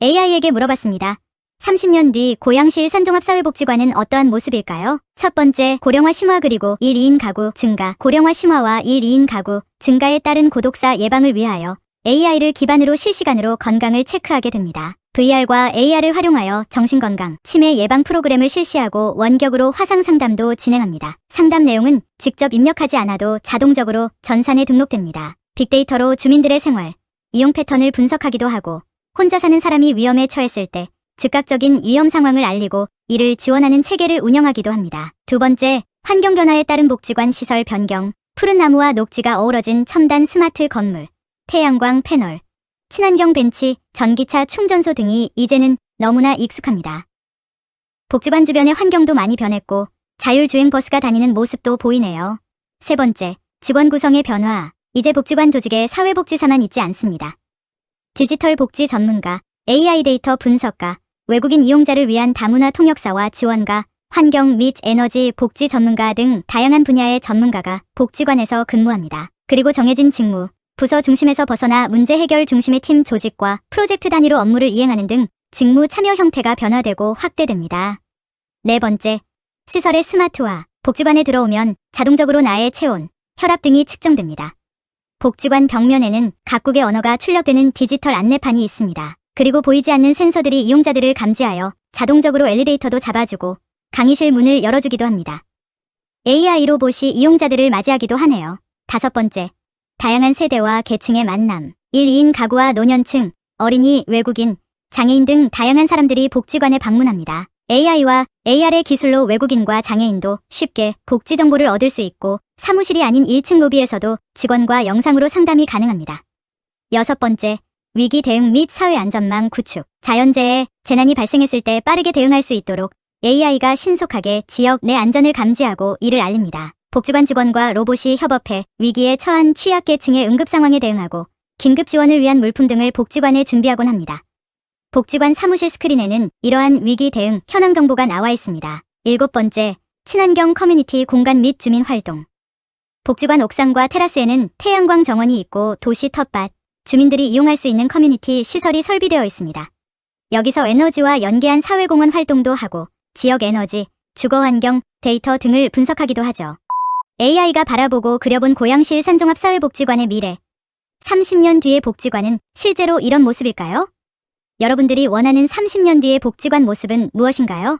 AI에게 물어봤습니다. 30년 뒤 고양시 산종합사회복지관은 어떠한 모습일까요? 첫 번째, 고령화 심화 그리고 1, 2인 가구 증가. 고령화 심화와 1, 2인 가구 증가에 따른 고독사 예방을 위하여 AI를 기반으로 실시간으로 건강을 체크하게 됩니다. VR과 AR을 활용하여 정신건강, 치매 예방 프로그램을 실시하고 원격으로 화상 상담도 진행합니다. 상담 내용은 직접 입력하지 않아도 자동적으로 전산에 등록됩니다. 빅데이터로 주민들의 생활, 이용 패턴을 분석하기도 하고 혼자 사는 사람이 위험에 처했을 때 즉각적인 위험 상황을 알리고 이를 지원하는 체계를 운영하기도 합니다. 두 번째, 환경 변화에 따른 복지관 시설 변경, 푸른 나무와 녹지가 어우러진 첨단 스마트 건물, 태양광 패널, 친환경 벤치, 전기차 충전소 등이 이제는 너무나 익숙합니다. 복지관 주변의 환경도 많이 변했고 자율주행 버스가 다니는 모습도 보이네요. 세 번째, 직원 구성의 변화. 이제 복지관 조직에 사회복지사만 있지 않습니다. 디지털 복지 전문가, AI 데이터 분석가, 외국인 이용자를 위한 다문화 통역사와 지원가, 환경 및 에너지 복지 전문가 등 다양한 분야의 전문가가 복지관에서 근무합니다. 그리고 정해진 직무, 부서 중심에서 벗어나 문제 해결 중심의 팀 조직과 프로젝트 단위로 업무를 이행하는 등 직무 참여 형태가 변화되고 확대됩니다. 네 번째, 시설의 스마트화. 복지관에 들어오면 자동적으로 나의 체온, 혈압 등이 측정됩니다. 복지관 벽면에는 각국의 언어가 출력되는 디지털 안내판이 있습니다. 그리고 보이지 않는 센서들이 이용자들을 감지하여 자동적으로 엘리베이터도 잡아주고 강의실 문을 열어주기도 합니다. AI 로봇이 이용자들을 맞이하기도 하네요. 다섯 번째, 다양한 세대와 계층의 만남. 1, 2인 가구와 노년층, 어린이, 외국인, 장애인 등 다양한 사람들이 복지관에 방문합니다. AI와 AR의 기술로 외국인과 장애인도 쉽게 복지 정보를 얻을 수 있고 사무실이 아닌 1층 로비에서도 직원과 영상으로 상담이 가능합니다. 여섯 번째, 위기 대응 및 사회 안전망 구축. 자연재해, 재난이 발생했을 때 빠르게 대응할 수 있도록 AI가 신속하게 지역 내 안전을 감지하고 이를 알립니다. 복지관 직원과 로봇이 협업해 위기에 처한 취약계층의 응급 상황에 대응하고 긴급 지원을 위한 물품 등을 복지관에 준비하곤 합니다. 복지관 사무실 스크린에는 이러한 위기 대응 현황 정보가 나와 있습니다. 일곱 번째, 친환경 커뮤니티 공간 및 주민 활동. 복지관 옥상과 테라스에는 태양광 정원이 있고 도시 텃밭, 주민들이 이용할 수 있는 커뮤니티 시설이 설비되어 있습니다. 여기서 에너지와 연계한 사회공헌 활동도 하고 지역 에너지, 주거 환경, 데이터 등을 분석하기도 하죠. AI가 바라보고 그려본 고양시 산종합 사회복지관의 미래. 30년 뒤의 복지관은 실제로 이런 모습일까요? 여러분들이 원하는 30년 뒤의 복지관 모습은 무엇인가요?